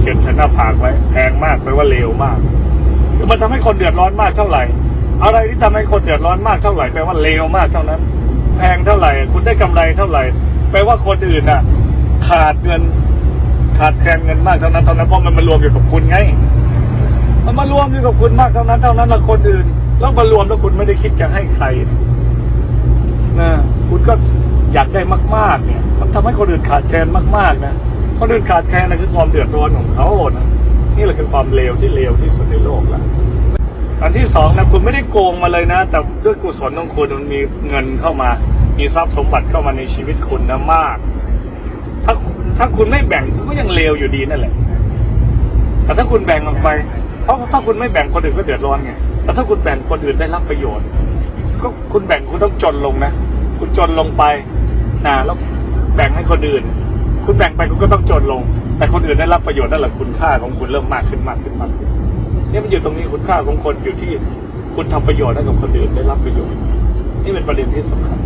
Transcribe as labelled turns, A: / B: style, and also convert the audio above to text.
A: เขียนใส่หน้าผากไว้แพงมากแปลว่าเลวมากคือมันทำให้คนเดือดร้อนมากเท่าไหร่ อะไรที่ทำให้คนเดือดร้อนมากเท่าไหร่แปลว่าเลวมากเท่านั้น แพงเท่าไหร่ คุณได้กำไรเท่าไหร่ แปลว่าคนอื่นอะ ขาดเงินขาดแคลนเงินมากเท่านั้นเท่านั้นเพราะมันมารวมอยู่กับคุณไง มันมารวมอยู่กับคุณมากเท่านั้นเท่านั้นละคนอื่น แล้วมารวมแล้วคุณไม่ได้คิดจะให้ใครนะคุณก็อยากได้มาก ๆ เนี่ย มันทำให้คนอื่นขาดแคลนมาก ๆ นะ คนอื่นขาดแคลนนั่นคือความเดือดร้อนของเขานะนี่แหละคือความเลวที่เลวที่สุดในโลกละอันที่สองนะคุณไม่ได้โกงมาเลยนะ แต่ด้วยกุศลของคุณมันมีเงินเข้ามา มีทรัพย์สมบัติเข้ามาในชีวิตคุณนะมาก ถ้าถ้าคุณไม่แบ่งคุณก็ยังเลวอยู่ดีนั่นแหละ แต่ถ้าคุณแบ่งออกไปเพราะถ้าคุณไม่แบ่งคนอื่นก็เดือดร้อนไงแต่ถ้าคุณแบ่งคนอื่นได้รับประโยชน์ ก็คุณแบ่งคุณต้องจนลงนะ คุณจนลงไปนะแล้วแบ่งให้คนอื่น คุณแบ่งไปคุณก็ต้องจนลง แต่คนอื่นได้รับประโยชน์นั่นแหละคุณค่าของคุณเริ่มมากขึ้นมากขึ้นมากขึ้นนี่มันอยู่ตรงนี้คุณค่าของคนอยู่ที่คุณทำประโยชน์ให้กับคนอื่นได้รับประโยชน์ นี่เป็นประเด็นที่สำคัญ